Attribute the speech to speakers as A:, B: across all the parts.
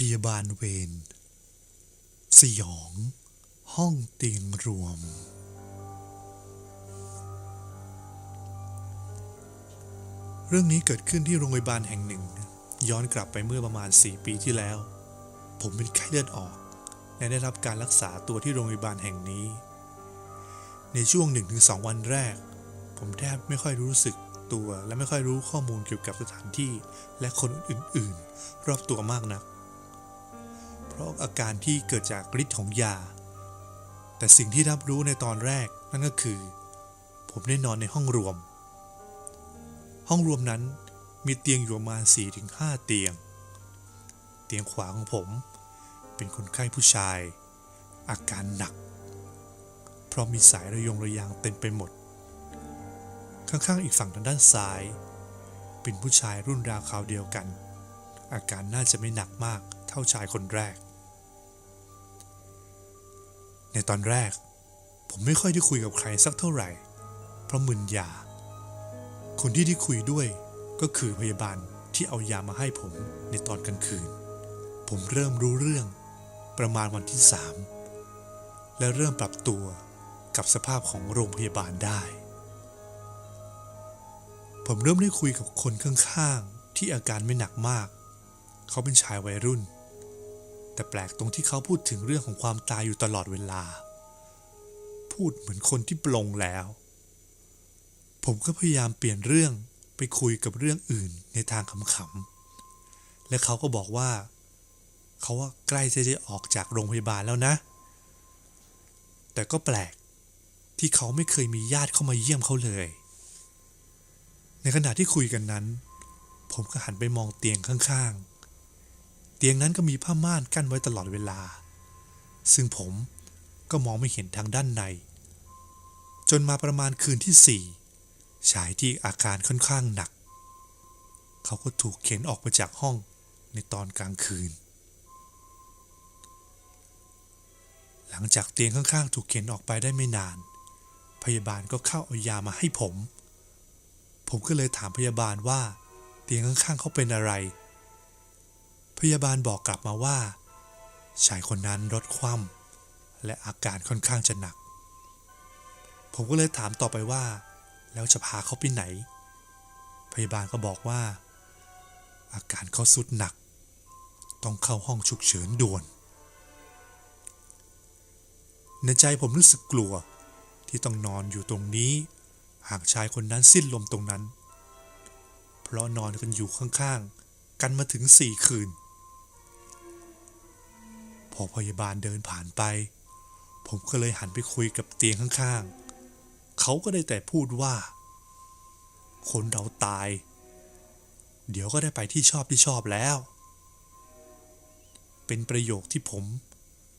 A: พยาบาลเวรสยอง ห้องเตียงรวม เรื่องนี้เกิดขึ้นที่โรงพยาบาลแห่งหนึ่ง ย้อนกลับไปเมื่อประมาณ 4 ปีที่แล้ว ผมเป็นไข้เลือดออกและได้รับการรักษาตัวที่โรงพยาบาลแห่งนี้ ในช่วง 1-2 วันแรก ผมแทบไม่ค่อยรู้สึกตัวและไม่ค่อยรู้ข้อมูลเกี่ยวกับสถานที่และคนอื่นๆ รอบตัวมากนัก เพราะอาการที่เกิดจากฤทธิ์ของยา แต่สิ่งที่รับรู้ในตอนแรกนั่นก็คือ ผมได้นอนในห้องรวม ห้องรวมนั้นมีเตียงอยู่ประมาณ4-5 เตียง เตียงขวาของผม เป็นคนไข้ผู้ชาย อาการหนัก เพราะมีสายระยงระยางเต็มไปหมด ข้างๆอีกฝั่งทางด้านซ้าย เป็นผู้ชายรุ่นราวคราวเดียวกัน อาการน่าจะไม่หนักมากเท่าชายคนแรก ในตอนแรก ผมไม่ค่อยได้คุยกับใครสักเท่าไหร่ เพราะมึนยา คนที่ได้คุยด้วยก็คือพยาบาลที่เอายามาให้ผมในตอนกลางคืน ผมเริ่มรู้เรื่องประมาณวันที่สามและเริ่มปรับตัวกับสภาพของโรงพยาบาลได้ ผมเริ่มได้คุยกับคนข้างๆที่อาการไม่หนักมาก เขาเป็นชายวัยรุ่น แต่แปลกตรงที่เขาพูดถึงเรื่องของความตายอยู่ตลอดเวลา พูดเหมือนคนที่ปลงแล้ว ผมก็พยายามเปลี่ยนเรื่องไปคุยกับเรื่องอื่นในทางขำๆ และเขาก็บอกว่า เขาว่าใกล้จะได้ออกจากโรงพยาบาลแล้วนะ แต่ก็แปลกที่เขาไม่เคยมีญาติเข้ามาเยี่ยมเขาเลย ในขณะที่คุยกันนั้น ผมก็หันไปมองเตียงข้างๆ ตียงนั้นก็มีผ้าม่านกั้นไว้ตลอดเวลา ซึ่งผมก็มองไม่เห็นทางด้านใน จนมาประมาณคืนที่สี่ชายที่อาการค่อนข้างหนัก เขาก็ถูกเข็นออกมาจากห้องในตอนกลางคืน หลังจากเตียงข้างๆ ถูกเข็นออกไปได้ไม่นาน พยาบาลก็เข้าเอายามาให้ผม ผมก็เลยถามพยาบาลว่า เตียงข้างๆเขาเป็นอะไร พยาบาลบอกกลับมาว่า ชายคนนั้นรถคว่ำและอาการค่อนข้างจะหนัก ผมก็เลยถามต่อไปว่า แล้วจะพาเขาไปไหน พยาบาลก็บอกว่า อาการเขาสุดหนัก ต้องเข้าห้องฉุกเฉินด่วน ในใจผมรู้สึกกลัวที่ต้องนอนอยู่ตรงนี้ หากชายคนนั้นสิ้นลมตรงนั้น เพราะนอนกันอยู่ข้างๆ กันมาถึงสี่คืน พอพยาบาลเดินผ่านไป ผมก็เลยหันไปคุยกับเตียงข้างๆ เขาก็ได้แต่พูดว่า คนเราตาย เดี๋ยวก็ได้ไปที่ชอบที่ชอบแล้ว เป็นประโยคที่ผม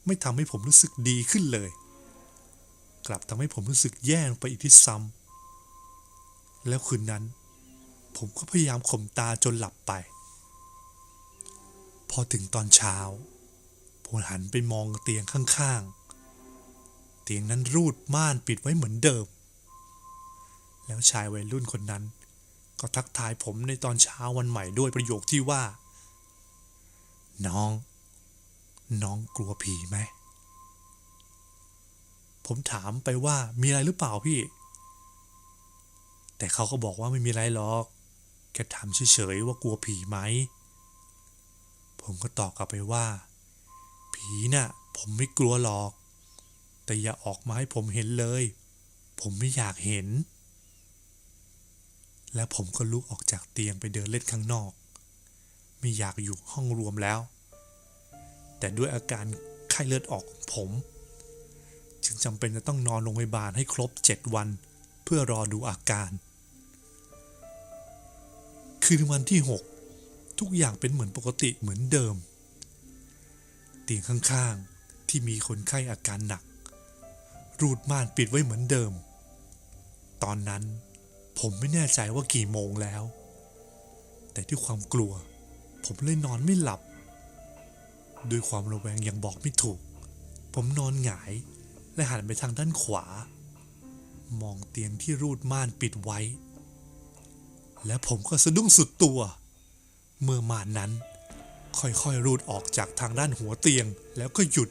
A: ไม่ทำให้ผมรู้สึกดีขึ้นเลย กลับทำให้ผมรู้สึกแย่ลงไปอีกที่ซ้ำแล้วคืนนั้น ผมก็พยายามข่มตาจนหลับไป พอถึงตอนเช้า ผมหันไปมองเตียงข้างๆ เตียงนั้นรูดม่านปิดไว้เหมือนเดิม แล้วชายวัยรุ่นคนนั้น ก็ทักทายผมในตอนเช้าวันใหม่ด้วยประโยคที่ว่า น้อง น้องกลัวผีไหม ผมถามไปว่ามีอะไรหรือเปล่าพี่ แต่เขาก็บอกว่าไม่มีอะไรหรอกแค่ถามเฉยๆว่ากลัวผีไหม ผมก็ตอบกลับไปว่า ผีน่ะ ผมไม่กลัวหรอก แต่อย่าออกมาให้ผมเห็นเลย ผมไม่อยากเห็น แล้วผมก็ลุกออกจากเตียงไปเดินเล่นข้างนอก ไม่อยากอยู่ห้องรวมแล้ว แต่ด้วยอาการไข้เลือดออกของผม จึงจำเป็นจะต้องนอนโรงพยาบาลให้ครบ7วัน เพื่อรอดูอาการ คืนวันที่ 6 ทุกอย่างเป็นเหมือนปกติเหมือนเดิม เตียงข้างๆ ที่มีคนไข้อาการหนัก รูดม่านปิดไว้เหมือนเดิม ตอนนั้นผมไม่แน่ใจว่ากี่โมงแล้ว แต่ด้วยความกลัว ผมเลยนอนไม่หลับ ด้วยความระแวงยังบอกไม่ถูก ผมนอนหงายและหันไปทางด้านขวา มองเตียงที่รูดม่านปิดไว้ และผมก็สะดุ้งสุดตัว เมื่อม่านนั้น ค่อยๆรูดออกจากทางด้านหัวเตียงแล้วก็หยุด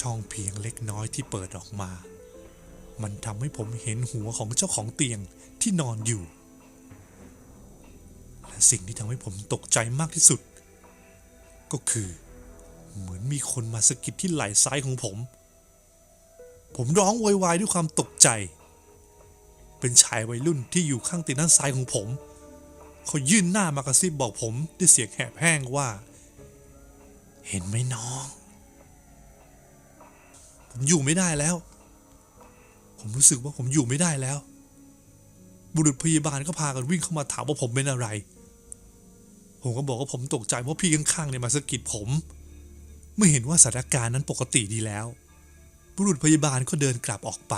A: ช่องเพียงเล็กน้อยที่เปิดออกมา มันทำให้ผมเห็นหัวของเจ้าของเตียงที่นอนอยู่ และสิ่งที่ทำให้ผมตกใจมากที่สุด ก็คือ เหมือนมีคนมาสะกิดที่ไหล่ซ้ายของผม ผมร้องโวยวายด้วยความตกใจ เป็นชายวัยรุ่นที่อยู่ข้างเตียงด้านซ้ายของผม เขายื่นหน้ามากระซิบบอกผมด้วยเสียงแหบแห้งว่า เห็นไหมน้อง ผมอยู่ไม่ได้แล้ว ผมรู้สึกว่าผมอยู่ไม่ได้แล้ว บุรุษพยาบาลก็พากันวิ่งเข้ามาถามว่าผมเป็นอะไร ผมก็บอกว่าผมตกใจเพราะพี่ข้างๆเนี่ยมาสะกิดผมเมื่อเห็นว่าสถานการณ์นั้นปกติดีแล้ว บุรุษพยาบาลก็เดินกลับออกไป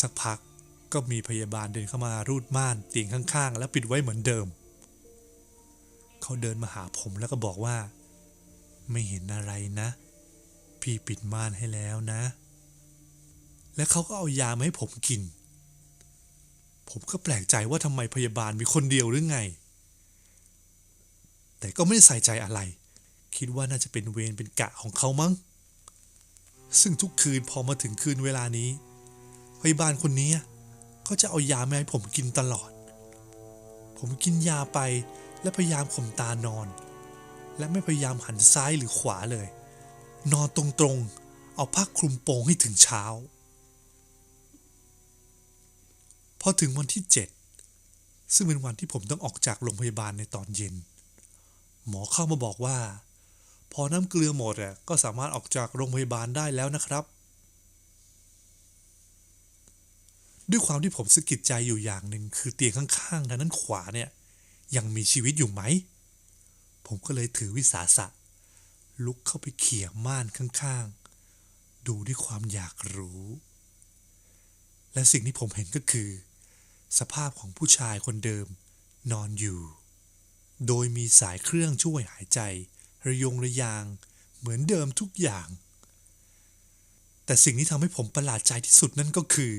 A: สักพัก ก็มีพยาบาลเดินเข้ามารูดม่านเตียงข้างๆ แล้วปิดไว้เหมือนเดิม เขาเดินมาหาผมแล้วก็บอกว่า ไม่เห็นอะไรนะ พี่ปิดม่านให้แล้วนะ และเขาก็เอายามาให้ผมกิน ผมก็แปลกใจว่าทำไมพยาบาลมีคนเดียวหรือไง แต่ก็ไม่ได้ใส่ใจอะไร คิดว่าน่าจะเป็นเวรเป็นกะของเขามั้ง ซึ่งทุกคืนพอมาถึงคืนเวลานี้พยาบาลคนนี้ ก็จะเอายามาให้ผมกินตลอด ผมกินยาไปและพยายามข่มตานอน และไม่พยายามหันซ้ายหรือขวาเลย นอนตรงๆ เอาผ้าคลุมโปงให้ถึงเช้า พอถึงวันที่7ซึ่งเป็นวันที่ผมต้องออกจากโรงพยาบาลในตอนเย็น หมอเข้ามาบอกว่า พอน้ำเกลือหมดอะก็สามารถออกจากโรงพยาบาลได้แล้วนะครับ ด้วยความที่ผมสะกิดใจอยู่อย่างหนึ่งคือเตียงข้างๆทางด้านขวาเนี่ย ยังมีชีวิตอยู่ไหม ผมก็เลยถือวิสาสะ ลุกเข้าไปเขี่ยม่านข้างๆ ดูด้วยความอยากรู้ และสิ่งที่ผมเห็นก็คือ สภาพของผู้ชายคนเดิมนอนอยู่ โดยมีสายเครื่องช่วยหายใจ ระยงระยางเหมือนเดิมทุกอย่าง แต่สิ่งที่ทำให้ผมประหลาดใจที่สุดนั่นก็คือ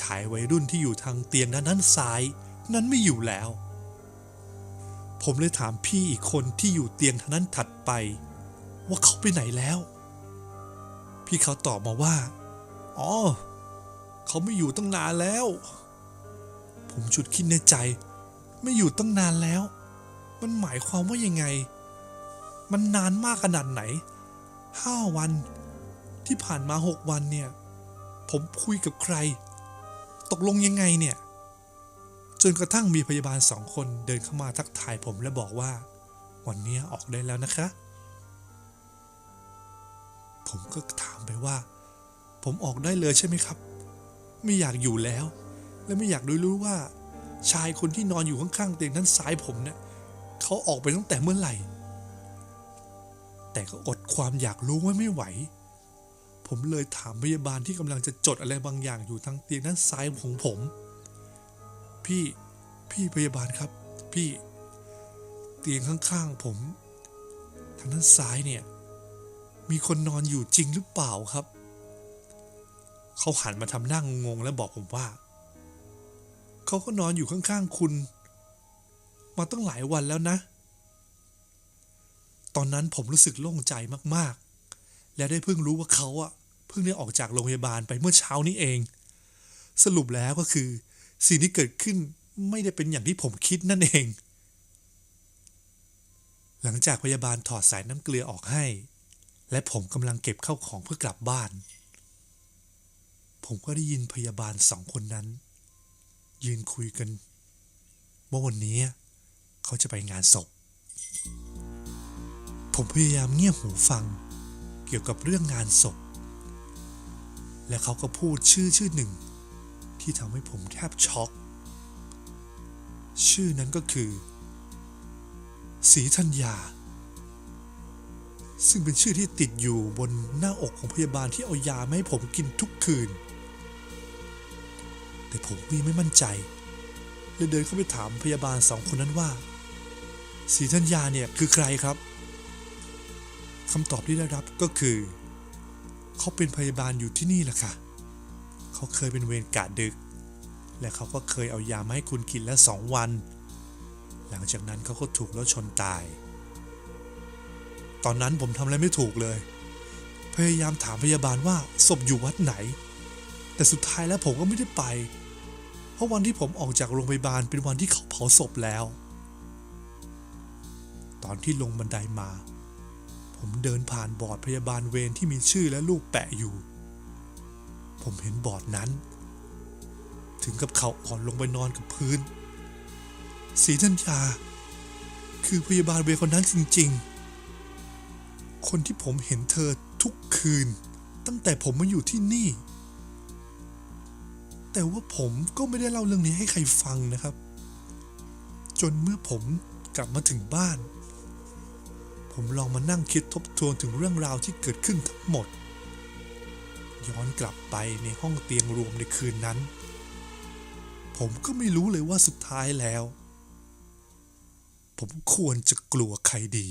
A: ชายวัยรุ่นที่อยู่ทางเตียงด้านด้นซ้าย นั้นไม่อยู่แล้ว ผมเลยถามพี่อีกคนที่อยู่เตียงทางนั้นถัดไป ว่าเขาไปไหนแล้ว พี่เขาตอบมาว่า อ๋อ เขาไม่อยู่ตั้งนานแล้ว ผมชุดคิดในใจ ไม่อยู่ตั้งนานแล้ว มันหมายความว่ายังไง มันนานมากขนาดไหนห้าวันที่ผ่านมาหกวันเนี่ย ผมคุยกับใคร ตกลงยังไงเนี่ย จนกระทั่งมีพยาบาลสองคนเดินเข้ามาทักทายผมและบอกว่า วันนี้ออกได้แล้วนะคะ ผมก็ถามไปว่า ผมออกได้เลยใช่ไหมครับ ไม่อยากอยู่แล้ว และไม่อยากรู้รู้ว่า ชายคนที่นอนอยู่ข้างๆเตียงด้านซ้ายผมเนี่ยเขาออกไปตั้งแต่เมื่อไหร่ แต่ก็อดความอยากรู้ไว้ไม่ไหว ผมเลยถามพยาบาลที่กำลังจะจดอะไรบางอย่างอยู่ทางเตียงด้านซ้ายของผม พี่พี่พยาบาลครับ พี่ เตียงข้างๆผม ทางด้านซ้ายเนี่ย มีคนนอนอยู่จริงหรือเปล่าครับ เขาหันมาทำหน้างงๆและบอกผมว่า เขาก็นอนอยู่ข้างๆคุณ มาตั้งหลายวันแล้วนะ ตอนนั้นผมรู้สึกโล่งใจมากๆและได้เพิ่งรู้ว่าเขาอะ พิ่งได้ออกจากโรงพยาบาลไปเมื่อเช้านี้เอง สรุปแล้วก็คือ สิ่งที่เกิดขึ้นไม่ได้เป็นอย่างที่ผมคิดนั่นเอง หลังจากพยาบาลถอดสายน้ำเกลือออกให้ และผมกำลังเก็บเข้าของเพื่อกลับบ้าน ผมก็ได้ยินพยาบาลสองคนนั้น ยืนคุยกันว่าวันนี้เขาจะไปงานศพ ผมพยายามเงียบหูฟัง เกี่ยวกับเรื่องงานศพ และเขาก็พูดชื่อชื่อหนึ่ง ที่ทำให้ผมแทบช็อก ชื่อนั้นก็คือศรีธัญญา ซึ่งเป็นชื่อที่ติดอยู่บนหน้าอกของพยาบาลที่เอายามาให้ผมกินทุกคืน แต่ผมก็ยังไม่มั่นใจเลยเดินเข้าไปถามพยาบาลสองคนนั้นว่าศรีธัญญาเนี่ยคือใครครับคำตอบที่ได้รับก็คือ เขาเป็นพยาบาลอยู่ที่นี่แหละค่ะ เขาเคยเป็นเวรกะดึก และเขาก็เคยเอายามาให้คุณกินแล้วสองวัน หลังจากนั้นเขาก็ถูกรถชนตาย ตอนนั้นผมทำอะไรไม่ถูกเลย พยายามถามพยาบาลว่าศพอยู่วัดไหน แต่สุดท้ายแล้วผมก็ไม่ได้ไป เพราะวันที่ผมออกจากโรงพยาบาลเป็นวันที่เขาเผาศพแล้ว ตอนที่ลงบันไดมา ผมเดินผ่านบอร์ดพยาบาลเวรที่มีชื่อและรูปแปะอยู่ ผมเห็นบอร์ดนั้น ถึงกับเขาอ่อนลงไปนอนกับพื้น สีธัญญาคือพยาบาลเวรคนนั้นจริง ๆ คนที่ผมเห็นเธอทุกคืน ตั้งแต่ผมมาอยู่ที่นี่ แต่ว่าผมก็ไม่ได้เล่าเรื่องนี้ให้ใครฟังนะครับ จนเมื่อผมกลับมาถึงบ้าน ผมลองมานั่งคิดทบทวนถึงเรื่องราวที่เกิดขึ้นทั้งหมด ย้อนกลับไปในห้องเตียงรวมในคืนนั้น ผมก็ไม่รู้เลยว่าสุดท้ายแล้ว ผมควรจะกลัวใครดี